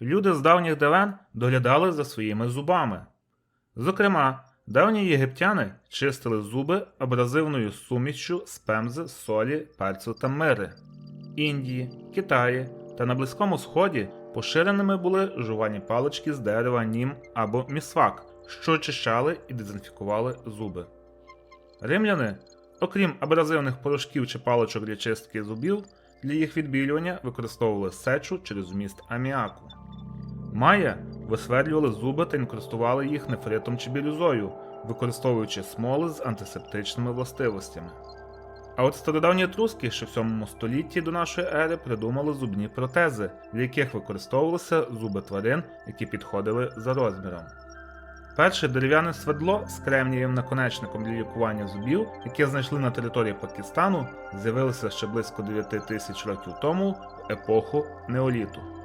Люди з давніх давен доглядали за своїми зубами. Зокрема, давні єгиптяни чистили зуби абразивною сумішчю з пемзи, солі, перцю та мири. Індії, Китаї та на Близькому Сході поширеними були жувальні палички з дерева нім або місвак, що очищали і дезінфікували зуби. Римляни, окрім абразивних порошків чи паличок для чистки зубів, для їх відбілювання використовували сечу через вміст аміаку. Майя висверлювали зуби та інкрустували їх нефритом чи бірюзою, використовуючи смоли з антисептичними властивостями. А от стародавні етруски ще в 7 столітті до нашої ери придумали зубні протези, в яких використовувалися зуби тварин, які підходили за розміром. Перше дерев'яне свердло з кремнієвим наконечником для лікування зубів, яке знайшли на території Пакистану, з'явилося ще близько 9 тисяч років тому в епоху неоліту.